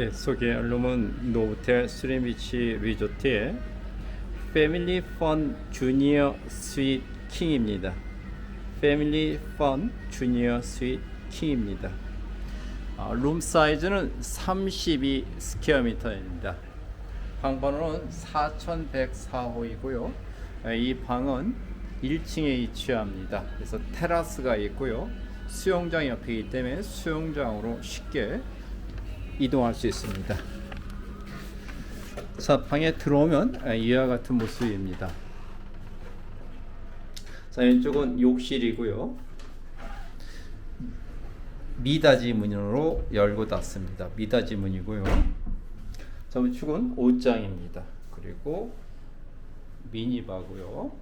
네, 소개할 룸은 노호텔 수레비치 리조트의 패밀리 펀 주니어 스윗 킹입니다. 패밀리 펀 주니어 스윗 킹입니다. 아, 룸 사이즈는 32 스퀘어미터입니다. 방 번호는 4104호이고요. 아, 이 방은 1층에 위치합니다. 그래서 테라스가 있고요. 수영장 옆이기 때문에 수영장으로 쉽게 이동할 수 있습니다. 자, 방에 들어오면 아, 이와 같은 모습입니다. 자, 왼쪽은 욕실이고요. 미닫이 문으로 열고 닫습니다. 미닫이 문이고요. 자, 우측은 옷장입니다. 그리고 미니바고요.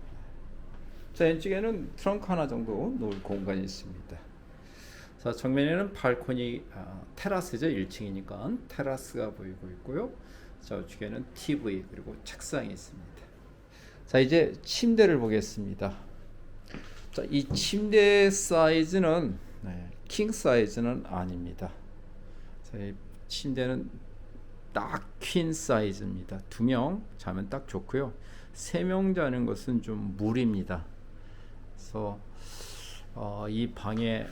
자, 왼쪽에는 트렁크 하나 정도 놓을 공간이 있습니다. 자, 정면에는 발코니 아, 테라스죠. 1층이니까 테라스가 보이고 있고요. 자, 우측에는 TV 그리고 책상이 있습니다. 자, 이제 침대를 보겠습니다. 자, 이 침대 사이즈는 네, 킹 사이즈는 아닙니다. 자, 이 침대는 딱 퀸 사이즈입니다. 두 명 자면 딱 좋고요. 세 명 자는 것은 좀 무리입니다. 그래서 어, 이 방에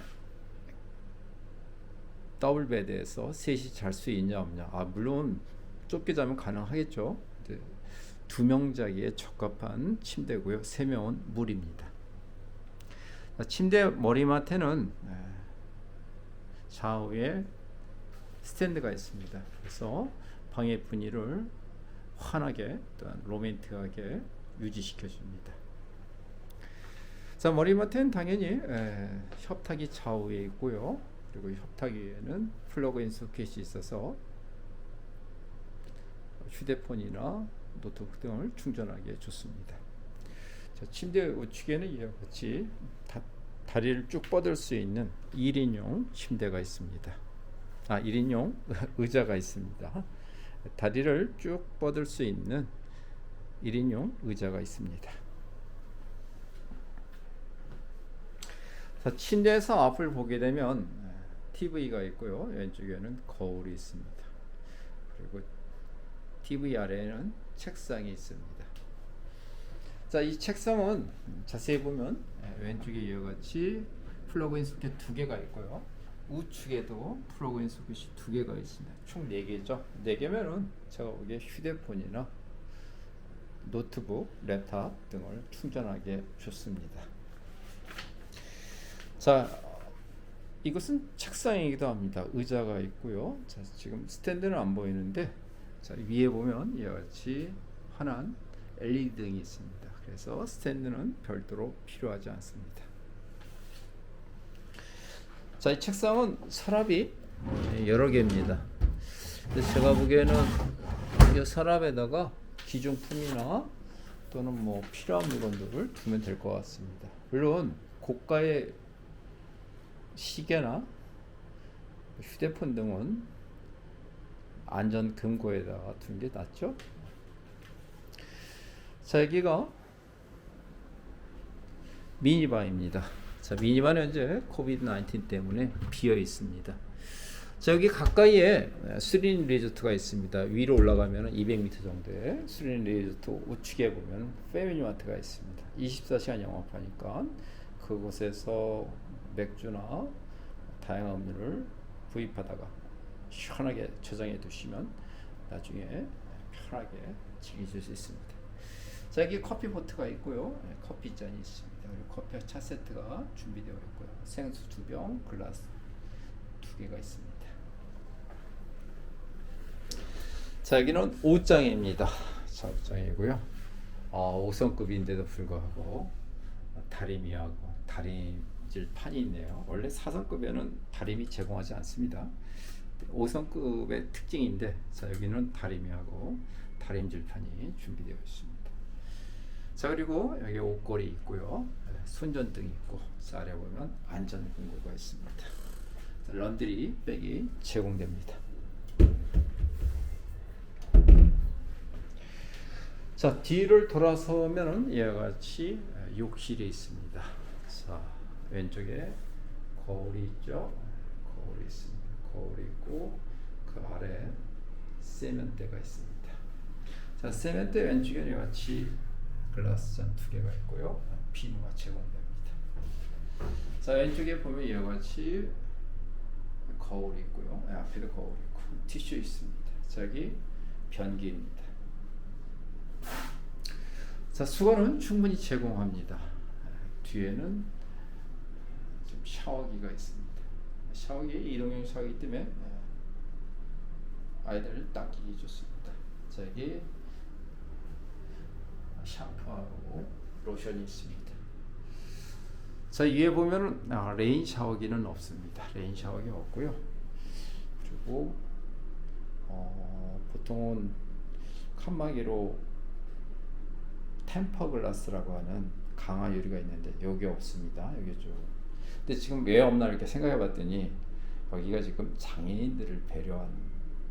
더블 베드에서 셋이 잘 수 있냐 없냐. 아 물론 좁게 자면 가능하겠죠. 두 명 자기에 적합한 침대고요. 세 명은 무리입니다. 자, 침대 머리맡에는 에, 좌우에 스탠드가 있습니다. 그래서 방의 분위기를 환하게 또한 로맨틱하게 유지시켜 줍니다. 자 머리맡에는 당연히 에, 협탁이 좌우에 있고요. 그리고 협탁 위에는 플러그인 소켓이 있어서 휴대폰이나 노트북 등을 충전하기 에 좋습니다. 자, 침대 우측에는 이와 같이 다, 다리를 쭉 뻗을 수 있는 1인용 침대가 있습니다. 아, 1인용 의자가 있습니다. 다리를 쭉 뻗을 수 있는 1인용 의자가 있습니다. 자, 침대에서 앞을 보게 되면 TV가 있고요. 왼쪽에는 거울이 있습니다. 그리고 TV 아래에는 책상이 있습니다. 자, 이 책상은 자세히 보면 왼쪽에 이와 같이 플러그인 소켓 두 개가 있고요. 우측에도 플러그인 소켓이 두 개가 있습니다. 총 네 개죠. 네 개면은 제가 보기에 휴대폰이나 노트북, 랩탑 등을 충전하기에 좋습니다. 자, 이것은 책상이기도 합니다. 의자가 있고요. 자, 지금 스탠드는 안 보이는데 자, 위에 보면 이와 같이 환한 LED 등이 있습니다. 그래서 스탠드는 별도로 필요하지 않습니다. 자, 이 책상은 서랍이 여러 개입니다. 제가 보기에는 이 서랍에다가 기중품이나 또는 뭐 필요한 물건들을 두면 될 것 같습니다. 물론 고가의 시계나 휴대폰 등은 안전 금고에다가 두는 게 낫죠. 자 여기가 미니바입니다. 자 미니바는 현재 코비드 19 때문에 비어 있습니다. 자 여기 가까이에 수린 리조트가 있습니다. 위로 올라가면 200m 정도의 수린 리조트 우측에 보면 패밀리마트가 있습니다. 24시간 영업하니까 그곳에서 맥주나 다양한 음료를 구입하다가 시원하게 저장해 두시면 나중에 편하게 즐기실 수 있습니다. 자 여기 커피 포트가 있고요. 네, 커피 잔이 있습니다. 그리고 커피 차 세트가 준비되어 있고요. 생수 두 병, 글라스 두 개가 있습니다. 자 여기는 옷장입니다. 자 옷장이고요. 아, 5성급인데도 불구하고 다리미하고 다림질 판이 있네요. 원래 4성급에는 다림이 제공하지 않습니다. 5성급의 특징인데 자 여기는 다리미하고 다림질판이 준비되어 있습니다. 자 그리고 여기 옷걸이 있고요. 손전등이 있고 자 아래 보면 안전 공구가 있습니다. 자, 런드리 백이 제공됩니다. 자 뒤를 돌아서면은 이와 같이 욕실이 있습니다. 자 왼쪽에 거울이 있죠. 거울이 있습니다. 거울이 있고 그 아래 세면대가 있습니다. 자, 세면대 왼쪽에 이와 같이 글라스 잔 두 개가 있고요. 비누가 제공됩니다. 자, 왼쪽에 보면 이와 같이 거울이 있고요. 네, 앞에도 거울이 있고 티슈 있습니다. 자, 여기 변기입니다. 자, 수건은 충분히 제공합니다. 뒤에는 좀 샤워기가 있습니다. 샤워기 일용형 샤워기 때문에 어, 아이들을 닦기 좋습니다. 자, 여기 샴푸하고 로션이 있습니다. 자, 위에 보면은 아, 레인 샤워기는 없습니다. 레인 샤워기 없고요. 그리고 어, 보통은 칸막이로 템퍼 글라스라고 하는 강화 유리가 있는데 여기 없습니다. 여기 좀. 근데 지금 왜 없나 이렇게 생각해 봤더니 여기가 지금 장애인들을 배려한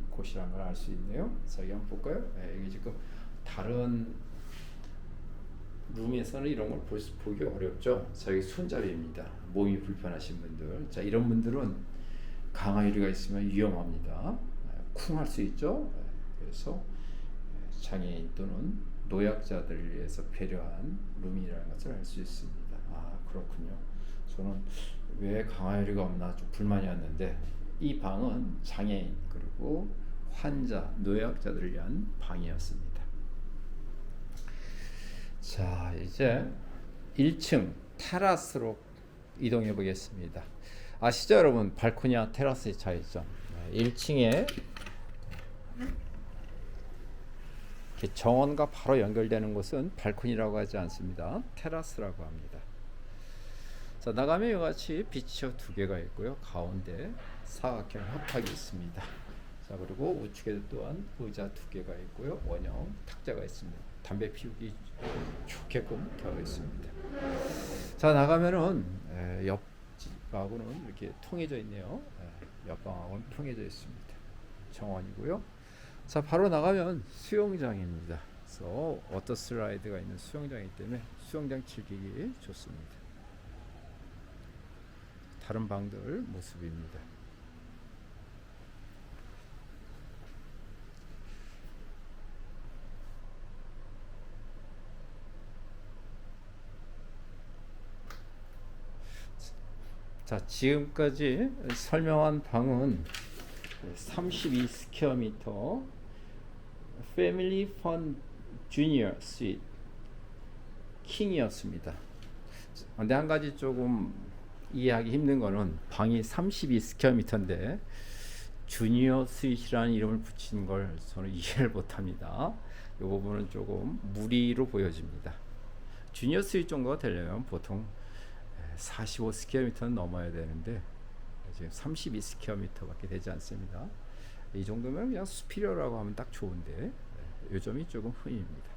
곳이라는 걸 알 수 있네요. 그래서 여기 한번 볼까요? 네, 여기 지금 다른 룸에서는 이런 걸 볼, 수- 보기 어렵죠. 자, 여기 손잡이입니다. 몸이 불편하신 분들. 자, 이런 분들은 유리가 있으면 위험합니다. 네, 쿵할 수 있죠. 네, 그래서 장애인 또는 노약자들을 위해서 배려한 룸이라는 것을 알 수 있습니다. 아 그렇군요. 저는 왜 강화유리가 없나 좀 불만이었는데 이 방은 장애인 그리고 환자, 노약자들을 위한 방이었습니다. 자 이제 1층 테라스로 이동해 보겠습니다. 아시죠 여러분 발코니와 테라스의 차이점. 1층에 이렇게 정원과 바로 연결되는 곳은 발코니라고 하지 않습니다. 테라스라고 합니다. 자 나가면 이와 같이 비치어 두 개가 있고요. 가운데 사각형 협탁이 있습니다. 자 그리고 우측에도 또한 의자 두 개가 있고요. 원형 탁자가 있습니다. 담배 피우기 좋게끔 되어 있습니다. 자 나가면은 에, 옆집하고는 이렇게 통해져 있네요. 에, 옆방하고는 통해져 있습니다. 정원이고요. 자 바로 나가면 수영장입니다. 그래서 워터 슬라이드가 있는 수영장이기 때문에 수영장 즐기기 좋습니다. 다른 방들 모습입니다. 자 지금까지 설명한 방은 32 스퀘어미터 패밀리 펀 주니어 스윗 킹이었습니다. 근데 한 가지 조금 이해하기 힘든 거는 방이 32 스퀘어미터인데 주니어 스윗이라는 이름을 붙인 걸 저는 이해를 못합니다. 이 부분은 조금 무리로 보여집니다. 주니어 스윗 정도가 되려면 보통 45 스퀘어미터는 넘어야 되는데 지금 32 스퀘어미터밖에 되지 않습니다. 이 정도면 그냥 수피리어라고 하면 딱 좋은데 이 점이 조금 흔입니다.